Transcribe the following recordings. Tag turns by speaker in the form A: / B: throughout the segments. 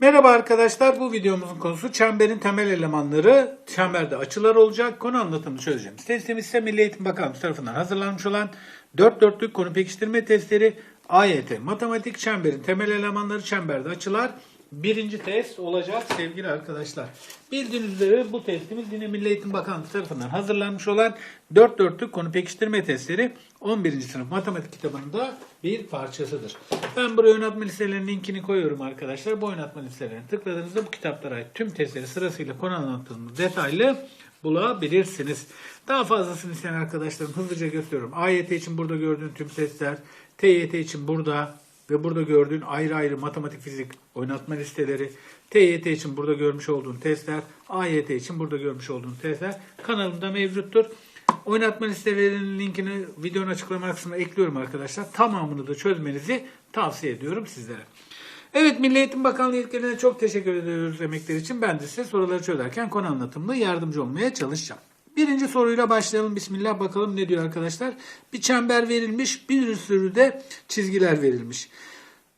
A: Merhaba arkadaşlar, bu videomuzun konusu çemberin temel elemanları, çemberde açılar olacak, konu anlatımını çözeceğimiz. Testimiz ise Milli Eğitim Bakanlığı tarafından hazırlanmış olan 4 dörtlük konu pekiştirme testleri. AYT, matematik çemberin temel elemanları, çemberde açılar, birinci test olacak sevgili arkadaşlar. Bildiğiniz üzere bu testimiz yine Milli Eğitim Bakanlığı tarafından hazırlanmış olan 4 dörtlük konu pekiştirme testleri 11. sınıf matematik kitabının da bir parçasıdır. Ben buraya oynatma listelerinin linkini koyuyorum arkadaşlar. Bu oynatma listelerine tıkladığınızda bu kitaplara ait tüm testleri sırasıyla konu anlattığımız detaylı bulabilirsiniz. Daha fazlasını isteyen arkadaşlarım hızlıca gösteriyorum. AYT için burada gördüğün tüm testler, TYT için burada ve burada gördüğün ayrı ayrı matematik, fizik oynatma listeleri, TYT için burada görmüş olduğun testler, AYT için burada görmüş olduğun testler kanalımda mevcuttur. Oynatma listelerinin linkini videonun açıklama kısmına ekliyorum arkadaşlar. Tamamını da çözmenizi tavsiye ediyorum sizlere. Evet Milli Eğitim Bakanlığı yetkililerine çok teşekkür ediyoruz emekleri için. Ben de size soruları çözerken konu anlatımında yardımcı olmaya çalışacağım. Birinci soruyla başlayalım. Bismillah bakalım ne diyor arkadaşlar. Bir çember verilmiş, bir sürü de çizgiler verilmiş.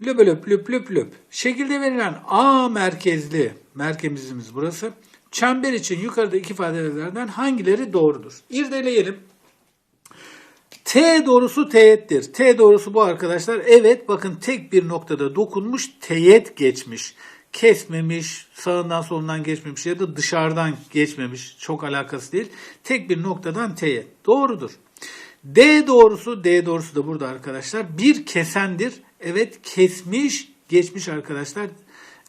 A: Löp löp löp löp löp. Şekilde verilen A merkezli merkezimiz burası. Çember için yukarıda iki ifadelerden hangileri doğrudur? İrdeleyelim. T doğrusu teğettir. T doğrusu bu arkadaşlar. Evet bakın tek bir noktada dokunmuş teğet geçmiş. Kesmemiş, sağından solundan geçmemiş ya da dışarıdan geçmemiş. Çok alakası değil. Tek bir noktadan teğet. Doğrudur. D doğrusu, D doğrusu da burada arkadaşlar. Bir kesendir. Evet kesmiş, geçmiş arkadaşlar.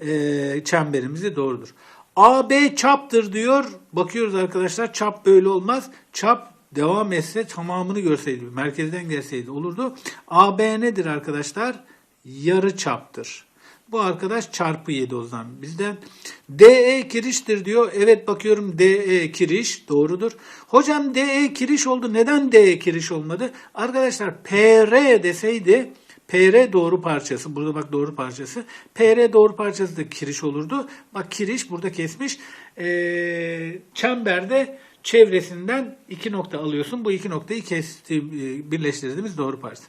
A: Ee, çemberimizi doğrudur. AB çaptır diyor. Bakıyoruz arkadaşlar çap böyle olmaz. Çap devam etse tamamını görseydi, merkezden gelseydi olurdu. AB nedir arkadaşlar? Yarı çaptır. Bu arkadaş çarpı 7 o zaman bizden. DE kiriştir diyor. Evet bakıyorum DE kiriş doğrudur. Hocam DE kiriş oldu. Neden DE kiriş olmadı? Arkadaşlar PR deseydi PR doğru parçası. Burada bak doğru parçası. PR doğru parçası da kiriş olurdu. Bak kiriş burada kesmiş. Ee, çemberde çevresinden iki nokta alıyorsun. Bu iki noktayı kesti, birleştirdiğimiz doğru parça.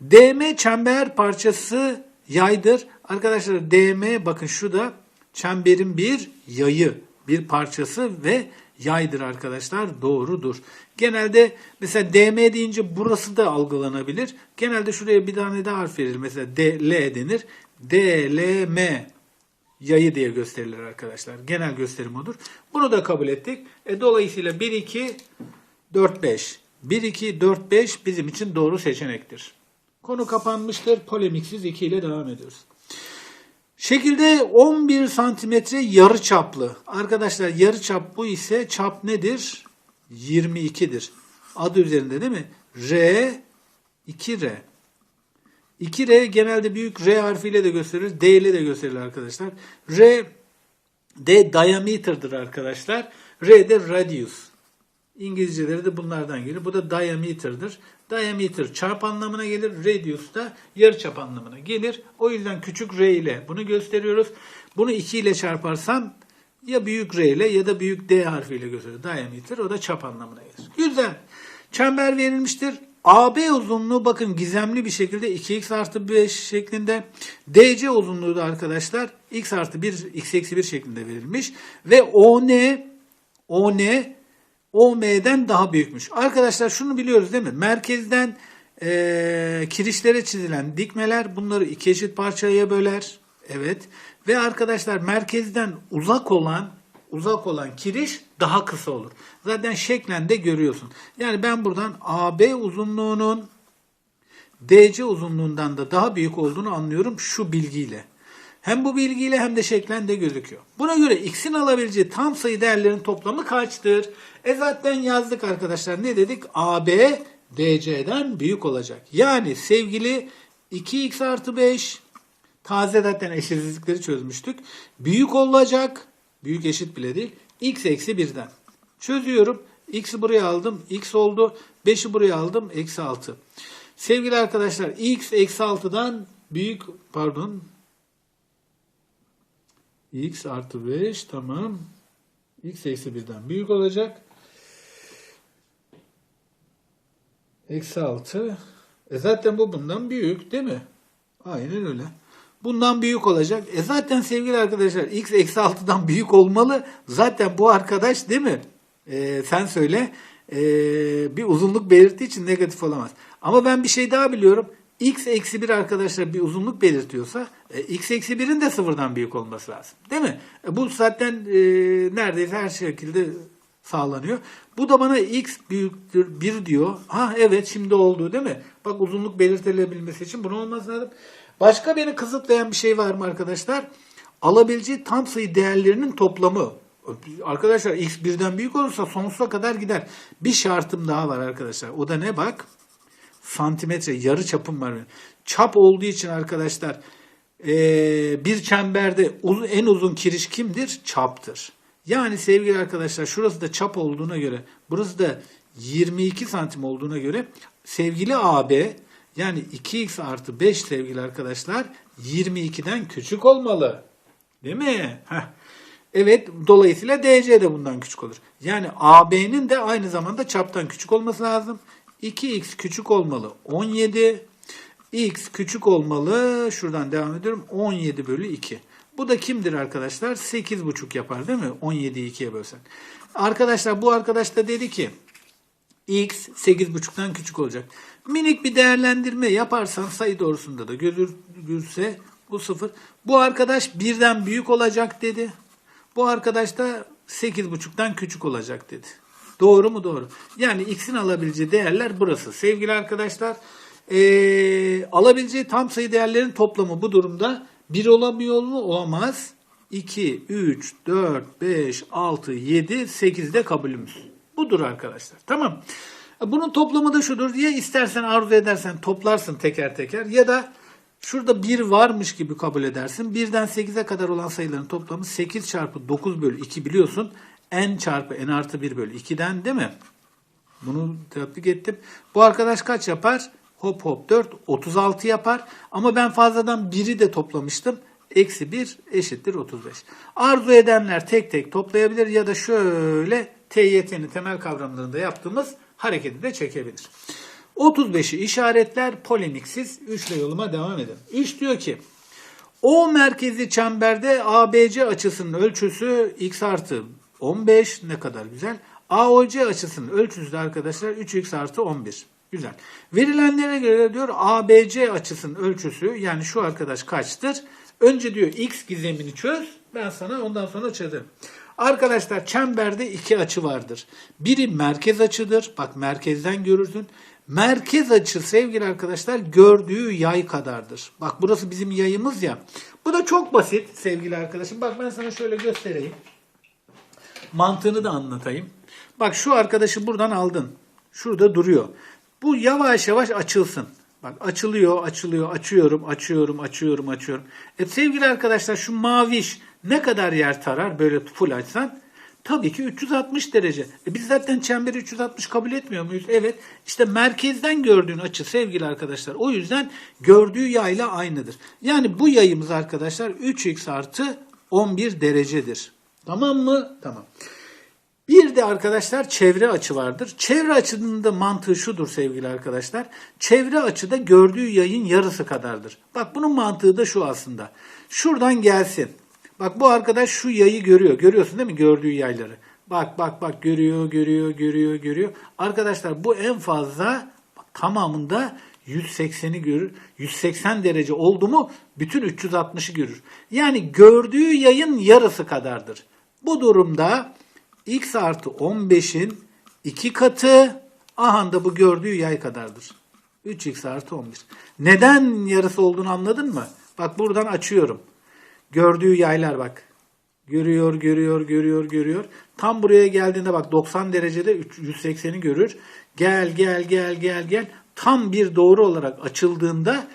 A: DM çember parçası yaydır. Arkadaşlar DM bakın şu da çemberin bir yayı, bir parçası ve yaydır arkadaşlar. Doğrudur. Genelde mesela DM deyince burası da algılanabilir. Genelde şuraya bir tane daha harf verilir. Mesela DL denir. DLM yayı diye gösterilir arkadaşlar. Genel gösterim odur. Bunu da kabul ettik. E, dolayısıyla 1, 2, 4, 5. 1, 2, 4, 5 bizim için doğru seçenektir. Konu kapanmıştır. Polemiksiz 2 ile devam ediyoruz. Şekilde 11 santimetre yarı çaplı. Arkadaşlar yarı çap bu ise çap nedir? 22'dir. Adı üzerinde değil mi? R 2R. 2R genelde büyük R harfiyle de gösterilir. D ile de gösterilir arkadaşlar. R D diameter'dır arkadaşlar. R de radius. İngilizceleri de bunlardan gelir. Bu da diameter'dır. Diameter çarp anlamına gelir. Radius da yarıçap anlamına gelir. O yüzden küçük r ile bunu gösteriyoruz. Bunu 2 ile çarparsam ya büyük r ile ya da büyük d harfiyle gösteriyor. Diameter o da çap anlamına gelir. Güzel. Çember verilmiştir. AB uzunluğu bakın gizemli bir şekilde 2x artı 5 şeklinde. DC uzunluğu da arkadaşlar x artı 1 x eksi 1 şeklinde verilmiş. Ve ON ON OM'den daha büyükmüş. Arkadaşlar şunu biliyoruz değil mi? Merkezden e, kirişlere çizilen dikmeler bunları iki eşit parçaya böler. Evet. Ve arkadaşlar merkezden uzak olan uzak olan kiriş daha kısa olur. Zaten şeklen de görüyorsun. Yani ben buradan AB uzunluğunun DC uzunluğundan da daha büyük olduğunu anlıyorum şu bilgiyle. Hem bu bilgiyle hem de şeklen de gözüküyor. Buna göre x'in alabileceği tam sayı değerlerin toplamı kaçtır? E zaten yazdık arkadaşlar. Ne dedik? AB DC'den büyük olacak. Yani sevgili 2x artı 5 taze zaten eşitsizlikleri çözmüştük. Büyük olacak. Büyük eşit bile değil. x eksi 1'den. Çözüyorum. x'i buraya aldım. x oldu. 5'i buraya aldım. Eksi 6. Sevgili arkadaşlar x eksi 6'dan büyük pardon x artı 5 tamam. x eksi 1'den büyük olacak. Eksi 6. E zaten bu bundan büyük değil mi? Aynen öyle. bundan büyük olacak. E zaten sevgili arkadaşlar x eksi 6'dan büyük olmalı. Zaten bu arkadaş değil mi? E, sen söyle. E, bir uzunluk belirttiği için negatif olamaz. Ama ben bir şey daha biliyorum. X eksi 1 arkadaşlar bir uzunluk belirtiyorsa e, x eksi 1'in de sıfırdan büyük olması lazım. Değil mi? E, bu zaten e, neredeyse her şekilde sağlanıyor. Bu da bana x büyüktür 1 diyor. Ha evet şimdi oldu değil mi? Bak uzunluk belirtilebilmesi için bunu olması lazım. Başka beni kısıtlayan bir şey var mı arkadaşlar? Alabileceği tam sayı değerlerinin toplamı. Arkadaşlar x birden büyük olursa sonsuza kadar gider. Bir şartım daha var arkadaşlar. O da ne bak? Santimetre yarı çapım var. Çap olduğu için arkadaşlar eee, bir çemberde en uzun kiriş kimdir? Çaptır. Yani sevgili arkadaşlar şurası da çap olduğuna göre burası da 22 santim olduğuna göre sevgili AB yani 2x artı 5 sevgili arkadaşlar 22'den küçük olmalı. Değil mi? Heh. Evet dolayısıyla DC de bundan küçük olur. Yani AB'nin de aynı zamanda çaptan küçük olması lazım. 2x küçük olmalı 17. X küçük olmalı. Şuradan devam ediyorum. 17 bölü 2. Bu da kimdir arkadaşlar? 8,5 yapar değil mi? 17'yi 2'ye bölsen. Arkadaşlar bu arkadaş da dedi ki x 8,5'tan küçük olacak. Minik bir değerlendirme yaparsan sayı doğrusunda da gözükürse bu sıfır. Bu arkadaş birden büyük olacak dedi. Bu arkadaş da 8,5'tan küçük olacak dedi. Doğru mu? Doğru. Yani x'in alabileceği değerler burası. Sevgili arkadaşlar eee, alabileceği tam sayı değerlerin toplamı bu durumda 1 olamıyor mu? Olamaz. 2, 3, 4, 5, 6, 7, 8 de kabulümüz. Budur arkadaşlar. Tamam. Bunun toplamı da şudur diye istersen arzu edersen toplarsın teker teker ya da şurada 1 varmış gibi kabul edersin. 1'den 8'e kadar olan sayıların toplamı 8 çarpı 9 bölü 2 biliyorsun. N çarpı n artı 1 bölü 2'den değil mi? Bunu tatbik ettim. Bu arkadaş kaç yapar? Hop hop 4, 36 yapar. Ama ben fazladan 1'i de toplamıştım. Eksi 1 eşittir 35. Arzu edenler tek tek toplayabilir ya da şöyle TYT'nin temel kavramlarında yaptığımız hareketi de çekebilir. 35'i işaretler polemiksiz 3 ile yoluma devam edelim. 3 diyor ki o merkezli çemberde ABC açısının ölçüsü x artı 15 ne kadar güzel. AOC açısının ölçüsü de arkadaşlar 3x artı 11. Güzel. Verilenlere göre diyor ABC açısının ölçüsü yani şu arkadaş kaçtır? Önce diyor x gizemini çöz. Ben sana ondan sonra çözerim. Arkadaşlar çemberde iki açı vardır. Biri merkez açıdır. Bak merkezden görürsün. Merkez açı sevgili arkadaşlar gördüğü yay kadardır. Bak burası bizim yayımız ya. Bu da çok basit sevgili arkadaşım. Bak ben sana şöyle göstereyim. Mantığını da anlatayım. Bak şu arkadaşı buradan aldın. Şurada duruyor. Bu yavaş yavaş açılsın. Bak açılıyor, açılıyor, açıyorum, açıyorum, açıyorum, açıyorum. E sevgili arkadaşlar şu maviş ne kadar yer tarar böyle full açsan? Tabii ki 360 derece. E biz zaten çemberi 360 kabul etmiyor muyuz? Evet. İşte merkezden gördüğün açı sevgili arkadaşlar. O yüzden gördüğü yayla aynıdır. Yani bu yayımız arkadaşlar 3x artı 11 derecedir. Tamam mı? Tamam. Bir de arkadaşlar çevre açı vardır. Çevre açının da mantığı şudur sevgili arkadaşlar. Çevre açıda gördüğü yayın yarısı kadardır. Bak bunun mantığı da şu aslında. Şuradan gelsin. Bak bu arkadaş şu yayı görüyor. Görüyorsun değil mi gördüğü yayları? Bak bak bak görüyor, görüyor, görüyor, görüyor. Arkadaşlar bu en fazla bak, tamamında 180'i görür. 180 derece oldu mu bütün 360'ı görür. Yani gördüğü yayın yarısı kadardır. Bu durumda x artı 15'in 2 katı aha da bu gördüğü yay kadardır. 3x artı 11. Neden yarısı olduğunu anladın mı? Bak buradan açıyorum. Gördüğü yaylar bak. Görüyor, görüyor, görüyor, görüyor. Tam buraya geldiğinde bak 90 derecede 180'i görür. Gel, gel, gel, gel, gel. Tam bir doğru olarak açıldığında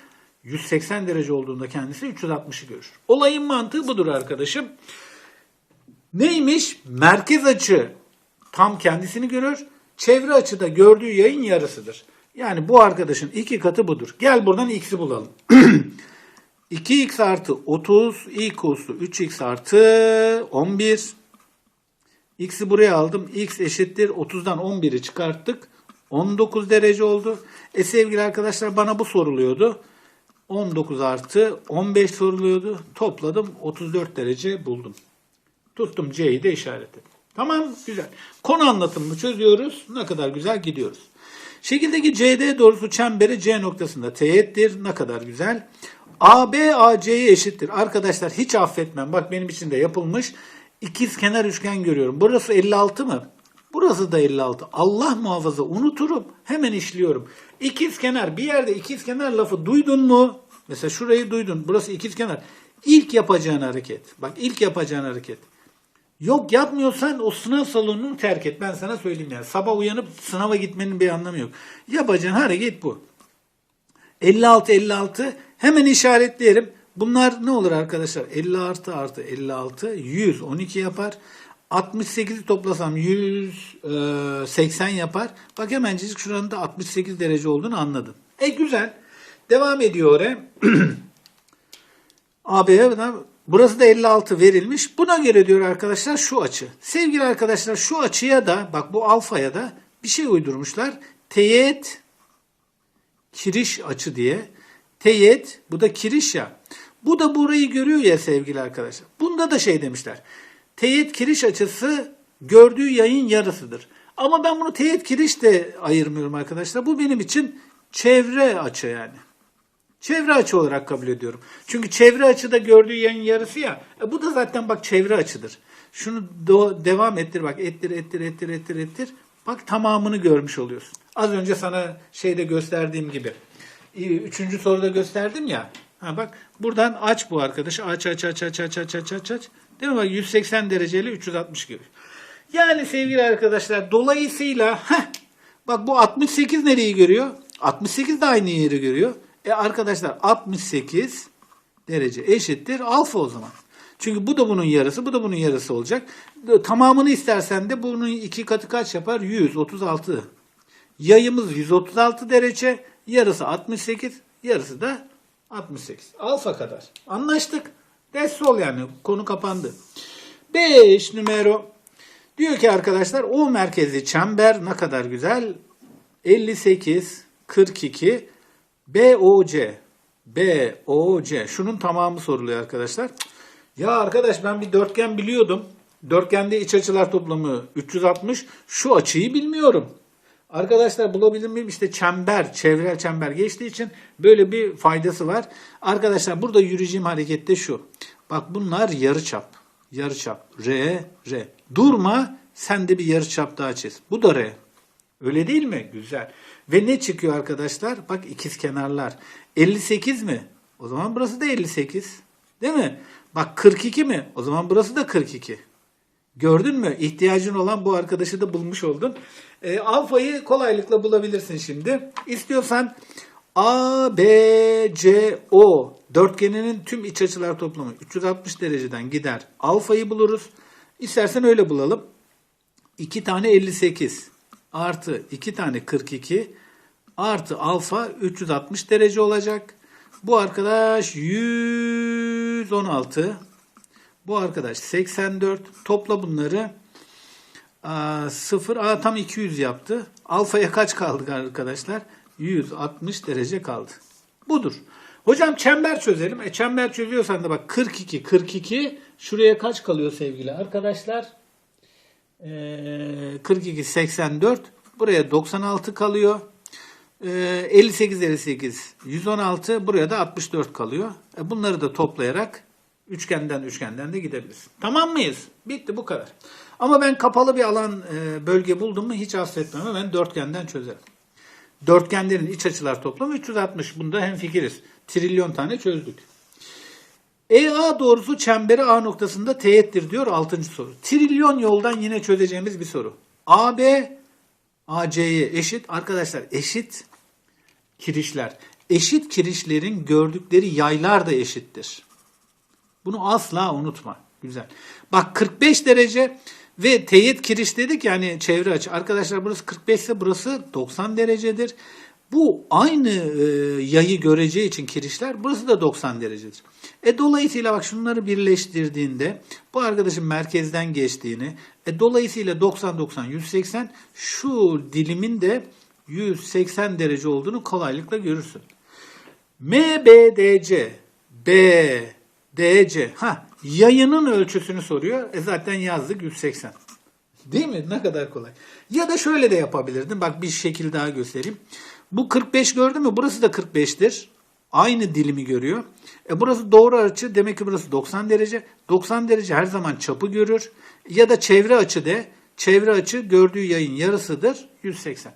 A: 180 derece olduğunda kendisi 360'ı görür. Olayın mantığı budur arkadaşım. Neymiş? Merkez açı tam kendisini görür. Çevre açıda gördüğü yayın yarısıdır. Yani bu arkadaşın iki katı budur. Gel buradan x'i bulalım. 2x artı 30 equals'u 3x artı 11. X'i buraya aldım. X eşittir 30'dan 11'i çıkarttık. 19 derece oldu. E sevgili arkadaşlar bana bu soruluyordu. 19 artı 15 soruluyordu. Topladım 34 derece buldum. Tuttum C'yi de işaretledim. Tamam güzel. Konu anlatımını çözüyoruz. Ne kadar güzel gidiyoruz. Şekildeki CD doğrusu çemberi C noktasında teğettir. Ne kadar güzel. AB AC'ye eşittir. Arkadaşlar hiç affetmem. Bak benim için de yapılmış. İkiz kenar üçgen görüyorum. Burası 56 mı? Burası da 56. Allah muhafaza unuturum. Hemen işliyorum. İkiz kenar bir yerde ikiz kenar lafı duydun mu? Mesela şurayı duydun. Burası ikiz kenar. İlk yapacağın hareket. Bak ilk yapacağın hareket. Yok yapmıyorsan o sınav salonunu terk et. Ben sana söyleyeyim yani. Sabah uyanıp sınava gitmenin bir anlamı yok. Yapacağın hareket bu. 56 56 hemen işaretleyelim. Bunlar ne olur arkadaşlar? 50 artı artı 56 100 12 yapar. 68'i toplasam 180 yapar. Bak hemencik şuranın da 68 derece olduğunu anladın. E güzel. Devam ediyor oraya. AB'ye burası da 56 verilmiş. Buna göre diyor arkadaşlar şu açı. Sevgili arkadaşlar şu açıya da bak bu alfaya da bir şey uydurmuşlar. Teğet kiriş açı diye. Teğet bu da kiriş ya. Bu da burayı görüyor ya sevgili arkadaşlar. Bunda da şey demişler. Teğet kiriş açısı gördüğü yayın yarısıdır. Ama ben bunu teğet kiriş de ayırmıyorum arkadaşlar. Bu benim için çevre açı yani. Çevre açı olarak kabul ediyorum. Çünkü çevre açıda gördüğü yayın yarısı ya. E bu da zaten bak çevre açıdır. Şunu do- devam ettir bak ettir ettir ettir ettir ettir. Bak tamamını görmüş oluyorsun. Az önce sana şeyde gösterdiğim gibi. Üçüncü soruda gösterdim ya. Ha bak buradan aç bu arkadaşı. Aç aç aç aç aç aç aç aç aç. Değil mi bak 180 dereceli 360 gibi. Yani sevgili arkadaşlar dolayısıyla heh, bak bu 68 nereyi görüyor? 68 de aynı yeri görüyor. E arkadaşlar 68 derece eşittir alfa o zaman. Çünkü bu da bunun yarısı, bu da bunun yarısı olacak. Tamamını istersen de bunun iki katı kaç yapar? 136. Yayımız 136 derece, yarısı 68, yarısı da 68. Alfa kadar. Anlaştık. Ders yani. Konu kapandı. 5 numara. Diyor ki arkadaşlar O merkezli çember ne kadar güzel. 58, 42, BOC. BOC. Şunun tamamı soruluyor arkadaşlar. Ya arkadaş ben bir dörtgen biliyordum. Dörtgende iç açılar toplamı 360. Şu açıyı bilmiyorum. Arkadaşlar bulabilir miyim? İşte çember, çevrel çember geçtiği için böyle bir faydası var. Arkadaşlar burada yürüyeceğim harekette şu. Bak bunlar yarıçap. Yarıçap. R, R. Durma sen de bir yarıçap daha çiz. Bu da R. Öyle değil mi? Güzel. Ve ne çıkıyor arkadaşlar? Bak ikiz kenarlar. 58 mi? O zaman burası da 58. Değil mi? Bak 42 mi? O zaman burası da 42. Gördün mü? İhtiyacın olan bu arkadaşı da bulmuş oldun. E, alfayı kolaylıkla bulabilirsin şimdi. İstiyorsan A, B, C, O dörtgeninin tüm iç açılar toplamı 360 dereceden gider. Alfayı buluruz. İstersen öyle bulalım. 2 tane 58 artı 2 tane 42 artı alfa 360 derece olacak. Bu arkadaş 116. Bu arkadaş 84. Topla bunları. Aa, 0 a tam 200 yaptı. Alfaya kaç kaldı arkadaşlar? 160 derece kaldı. Budur. Hocam çember çözelim. E çember çözüyorsan da bak 42 42 şuraya kaç kalıyor sevgili arkadaşlar? Ee, 42 84 buraya 96 kalıyor. Ee, 58 58 116 buraya da 64 kalıyor. E bunları da toplayarak üçgenden üçgenden de gidebilirsin. Tamam mıyız? Bitti bu kadar. Ama ben kapalı bir alan bölge buldum mu hiç affetmem. Ben dörtgenden çözerim. Dörtgenlerin iç açılar toplamı 360. Bunda hemfikiriz. Trilyon tane çözdük. EA doğrusu çemberi A noktasında teğettir diyor 6. soru. Trilyon yoldan yine çözeceğimiz bir soru. AB AC'ye eşit. Arkadaşlar eşit kirişler. Eşit kirişlerin gördükleri yaylar da eşittir. Bunu asla unutma. Güzel. Bak 45 derece ve teğet kiriş dedik yani çevre açı. Arkadaşlar burası 45 ise burası 90 derecedir. Bu aynı e, yayı göreceği için kirişler burası da 90 derecedir. E dolayısıyla bak şunları birleştirdiğinde bu arkadaşın merkezden geçtiğini e dolayısıyla 90 90 180 şu dilimin de 180 derece olduğunu kolaylıkla görürsün. MBDC BDC ha yayının ölçüsünü soruyor. E zaten yazdık 180. Değil mi? Ne kadar kolay. Ya da şöyle de yapabilirdin. Bak bir şekil daha göstereyim. Bu 45 gördün mü? Burası da 45'tir. Aynı dilimi görüyor. E burası doğru açı. Demek ki burası 90 derece. 90 derece her zaman çapı görür. Ya da çevre açı de. Çevre açı gördüğü yayın yarısıdır. 180.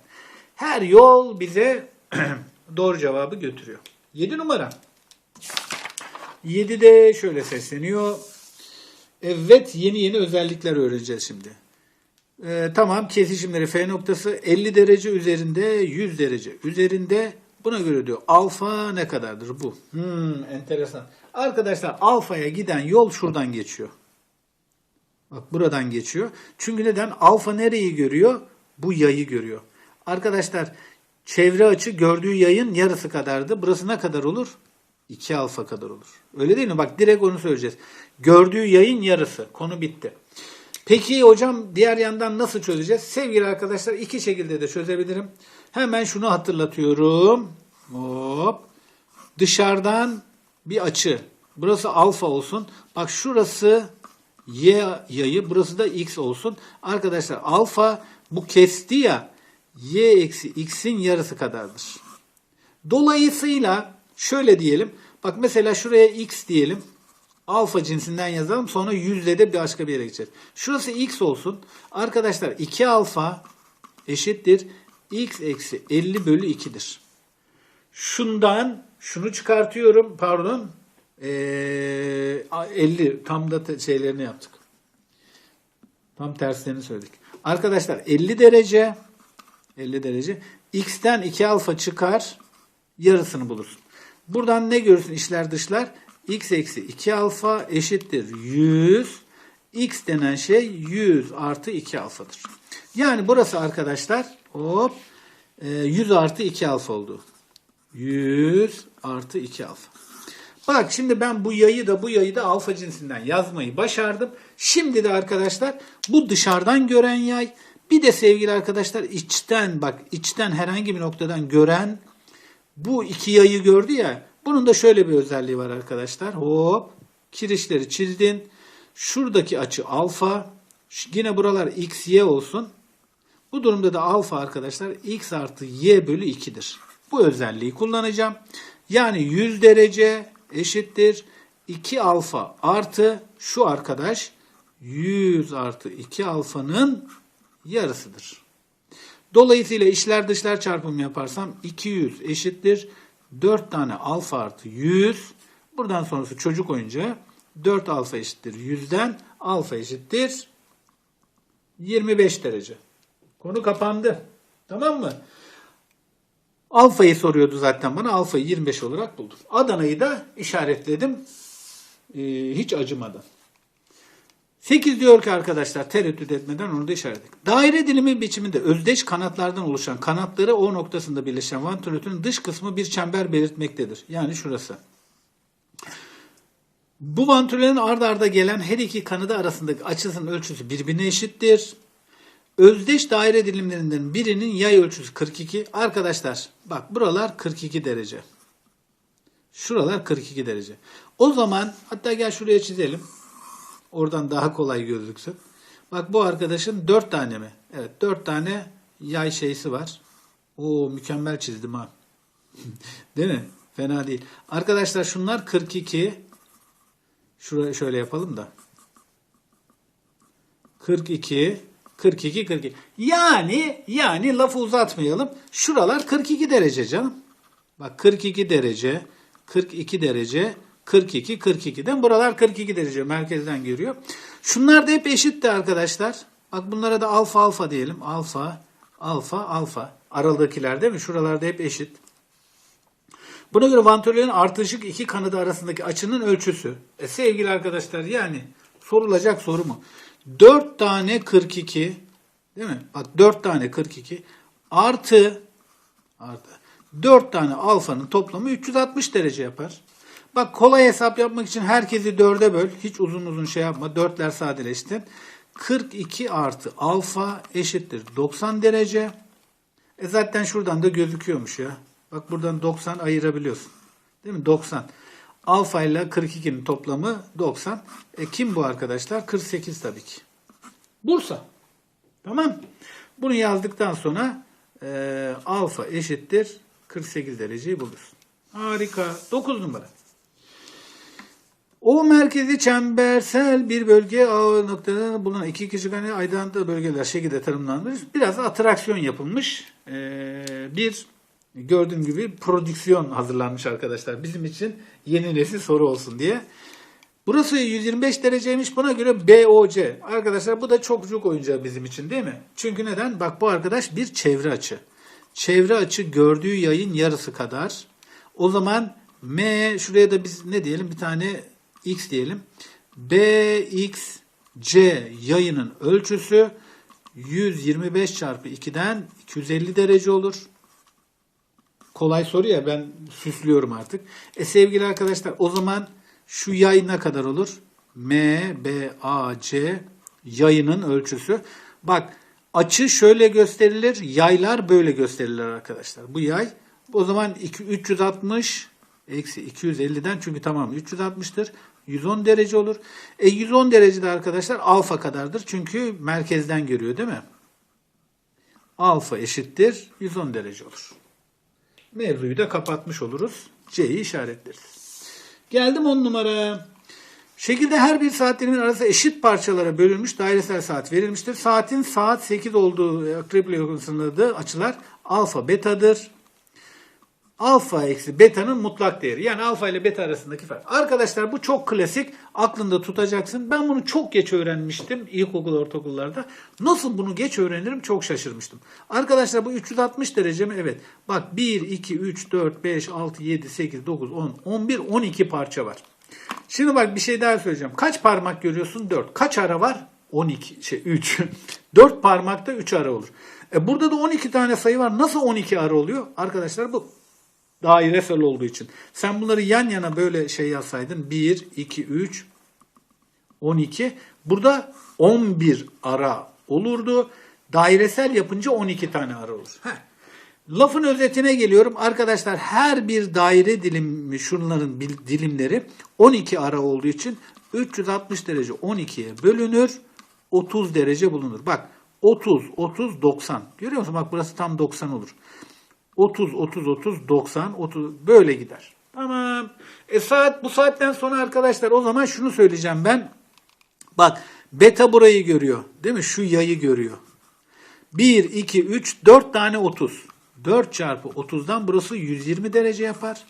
A: Her yol bize doğru cevabı götürüyor. 7 numara. 7'de şöyle sesleniyor. Evet yeni yeni özellikler öğreneceğiz şimdi. Ee, tamam kesişimleri F noktası 50 derece üzerinde 100 derece üzerinde buna göre diyor alfa ne kadardır bu? Hmm, enteresan. Arkadaşlar alfaya giden yol şuradan geçiyor. Bak buradan geçiyor. Çünkü neden? Alfa nereyi görüyor? Bu yayı görüyor. Arkadaşlar çevre açı gördüğü yayın yarısı kadardı. Burası ne kadar olur? 2 alfa kadar olur. Öyle değil mi? Bak direkt onu söyleyeceğiz. Gördüğü yayın yarısı. Konu bitti. Peki hocam diğer yandan nasıl çözeceğiz? Sevgili arkadaşlar iki şekilde de çözebilirim. Hemen şunu hatırlatıyorum. Hop. Dışarıdan bir açı. Burası alfa olsun. Bak şurası y yayı, burası da x olsun. Arkadaşlar alfa bu kesti ya y eksi x'in yarısı kadardır. Dolayısıyla şöyle diyelim. Bak mesela şuraya x diyelim. Alfa cinsinden yazalım. Sonra yüzde de başka bir yere gideceğiz. Şurası x olsun. Arkadaşlar 2 alfa eşittir. x eksi 50 bölü 2'dir. Şundan şunu çıkartıyorum. Pardon. Ee, 50 tam da şeylerini yaptık. Tam terslerini söyledik. Arkadaşlar 50 derece 50 derece x'ten 2 alfa çıkar yarısını bulursun. Buradan ne görürsün işler dışlar? X eksi 2 alfa eşittir 100. x denen şey 100 artı 2 alfadır. Yani burası arkadaşlar hop e, 100 artı 2 alfa oldu. 100 artı 2 alfa. Bak şimdi ben bu yayı da bu yayı da alfa cinsinden yazmayı başardım. Şimdi de arkadaşlar bu dışarıdan gören yay bir de sevgili arkadaşlar içten bak içten herhangi bir noktadan gören bu iki yayı gördü ya. Bunun da şöyle bir özelliği var arkadaşlar. Hop kirişleri çizdin. Şuradaki açı alfa. Yine buralar x, y olsun. Bu durumda da alfa arkadaşlar x artı y bölü 2'dir. Bu özelliği kullanacağım. Yani 100 derece eşittir 2 alfa artı şu arkadaş 100 artı 2 alfanın yarısıdır. Dolayısıyla içler dışlar çarpımı yaparsam 200 eşittir 4 tane alfa artı 100. Buradan sonrası çocuk oyuncağı 4 alfa eşittir 100'den alfa eşittir 25 derece. Konu kapandı. Tamam mı? Alfayı soruyordu zaten bana. Alfayı 25 olarak buldum. Adana'yı da işaretledim. Ee, hiç acımadan. 8 diyor ki arkadaşlar tereddüt etmeden onu da işaretledik. Daire dilimi biçiminde özdeş kanatlardan oluşan kanatları O noktasında birleşen vantilatörün dış kısmı bir çember belirtmektedir. Yani şurası. Bu vantilatörün ard arda gelen her iki kanadı arasındaki açısının ölçüsü birbirine eşittir. Özdeş daire dilimlerinden birinin yay ölçüsü 42. Arkadaşlar bak buralar 42 derece. Şuralar 42 derece. O zaman hatta gel şuraya çizelim. Oradan daha kolay gözüksün. Bak bu arkadaşın 4 tane mi? Evet 4 tane yay şeysi var. Oo mükemmel çizdim ha. değil mi? Fena değil. Arkadaşlar şunlar 42. Şuraya şöyle yapalım da. 42 42 42. Yani yani lafı uzatmayalım. Şuralar 42 derece canım. Bak 42 derece, 42 derece, 42 42'den buralar 42 derece merkezden görüyor. Şunlar da hep eşitti arkadaşlar. Bak bunlara da alfa alfa diyelim. Alfa, alfa, alfa. Aradakiler değil mi? Şuralarda hep eşit. Buna göre vantilatörün artışık iki kanadı arasındaki açının ölçüsü. E sevgili arkadaşlar yani sorulacak soru mu? 4 tane 42 değil mi? Bak 4 tane 42 artı artı 4 tane alfanın toplamı 360 derece yapar. Bak kolay hesap yapmak için herkesi 4'e böl. Hiç uzun uzun şey yapma. 4'ler sadeleştin. 42 artı alfa eşittir 90 derece. E zaten şuradan da gözüküyormuş ya. Bak buradan 90 ayırabiliyorsun. Değil mi? 90. Alfa ile 42'nin toplamı 90. E kim bu arkadaşlar? 48 tabii ki. Bursa. Tamam. Bunu yazdıktan sonra e, alfa eşittir 48 dereceyi bulursun. Harika. 9 numara. O merkezi çembersel bir bölge A noktada bulunan iki küçük hani aydınlatlı bölgeler şekilde tanımlanmış. Biraz atraksiyon yapılmış. Ee, bir gördüğüm gibi prodüksiyon hazırlanmış arkadaşlar. Bizim için yeni nesil soru olsun diye. Burası 125 dereceymiş. Buna göre BOC. Arkadaşlar bu da çok çok oyuncağı bizim için değil mi? Çünkü neden? Bak bu arkadaş bir çevre açı. Çevre açı gördüğü yayın yarısı kadar. O zaman M şuraya da biz ne diyelim? Bir tane X diyelim. BXC yayının ölçüsü 125 çarpı 2'den 250 derece olur. Kolay soru ya ben süslüyorum artık. E sevgili arkadaşlar o zaman şu yay ne kadar olur? M, B, A, C yayının ölçüsü. Bak açı şöyle gösterilir, yaylar böyle gösterilir arkadaşlar. Bu yay o zaman 2, 360 eksi 250'den çünkü tamam 360'tır. 110 derece olur. E 110 derecede arkadaşlar alfa kadardır. Çünkü merkezden görüyor değil mi? Alfa eşittir 110 derece olur. Mevzuyu da kapatmış oluruz. C'yi işaretleriz. Geldim 10 numara. Şekilde her bir saat dilimin arası eşit parçalara bölünmüş dairesel saat verilmiştir. Saatin saat 8 olduğu akrep sınırladığı açılar alfa betadır. Alfa eksi beta'nın mutlak değeri. Yani alfa ile beta arasındaki fark. Arkadaşlar bu çok klasik. Aklında tutacaksın. Ben bunu çok geç öğrenmiştim ilkokul ortaokullarda. Nasıl bunu geç öğrenirim çok şaşırmıştım. Arkadaşlar bu 360 derece mi? Evet. Bak 1, 2, 3, 4, 5, 6, 7, 8, 9, 10, 11, 12 parça var. Şimdi bak bir şey daha söyleyeceğim. Kaç parmak görüyorsun? 4. Kaç ara var? 12, şey 3. 4 parmakta 3 ara olur. E burada da 12 tane sayı var. Nasıl 12 ara oluyor? Arkadaşlar bu dairesel olduğu için. Sen bunları yan yana böyle şey yazsaydın 1, 2, 3, 12. Burada 11 ara olurdu. Dairesel yapınca 12 tane ara olur. Heh. Lafın özetine geliyorum. Arkadaşlar her bir daire dilimi şunların dilimleri 12 ara olduğu için 360 derece 12'ye bölünür. 30 derece bulunur. Bak 30, 30, 90. Görüyor musun? Bak burası tam 90 olur. 30, 30, 30, 90, 30 böyle gider. Tamam. E saat bu saatten sonra arkadaşlar o zaman şunu söyleyeceğim ben. Bak beta burayı görüyor. Değil mi? Şu yayı görüyor. 1, 2, 3, 4 tane 30. 4 çarpı 30'dan burası 120 derece yapar.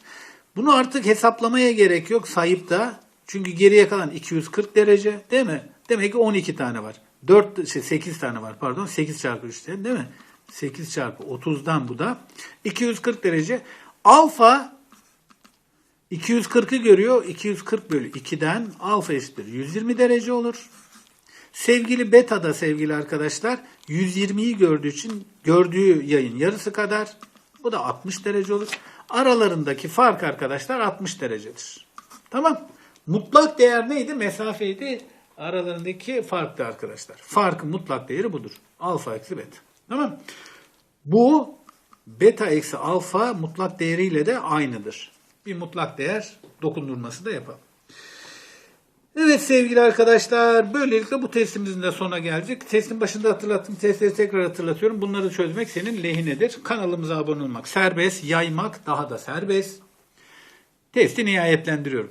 A: Bunu artık hesaplamaya gerek yok sayıp da. Çünkü geriye kalan 240 derece değil mi? Demek ki 12 tane var. 4, şey 8 tane var pardon. 8 çarpı 3'ten değil mi? 8 çarpı 30'dan bu da 240 derece. Alfa 240'ı görüyor. 240 bölü 2'den alfa eşittir 120 derece olur. Sevgili beta da sevgili arkadaşlar 120'yi gördüğü için gördüğü yayın yarısı kadar. Bu da 60 derece olur. Aralarındaki fark arkadaşlar 60 derecedir. Tamam. Mutlak değer neydi? Mesafeydi. Aralarındaki farktı arkadaşlar. Farkın mutlak değeri budur. Alfa eksi beta. Tamam. Bu beta eksi alfa mutlak değeriyle de aynıdır. Bir mutlak değer dokundurması da yapalım. Evet sevgili arkadaşlar böylelikle bu testimizin de sona geldik. Testin başında hatırlattım. Testleri tekrar hatırlatıyorum. Bunları çözmek senin lehinedir. Kanalımıza abone olmak serbest. Yaymak daha da serbest. Testi nihayetlendiriyorum.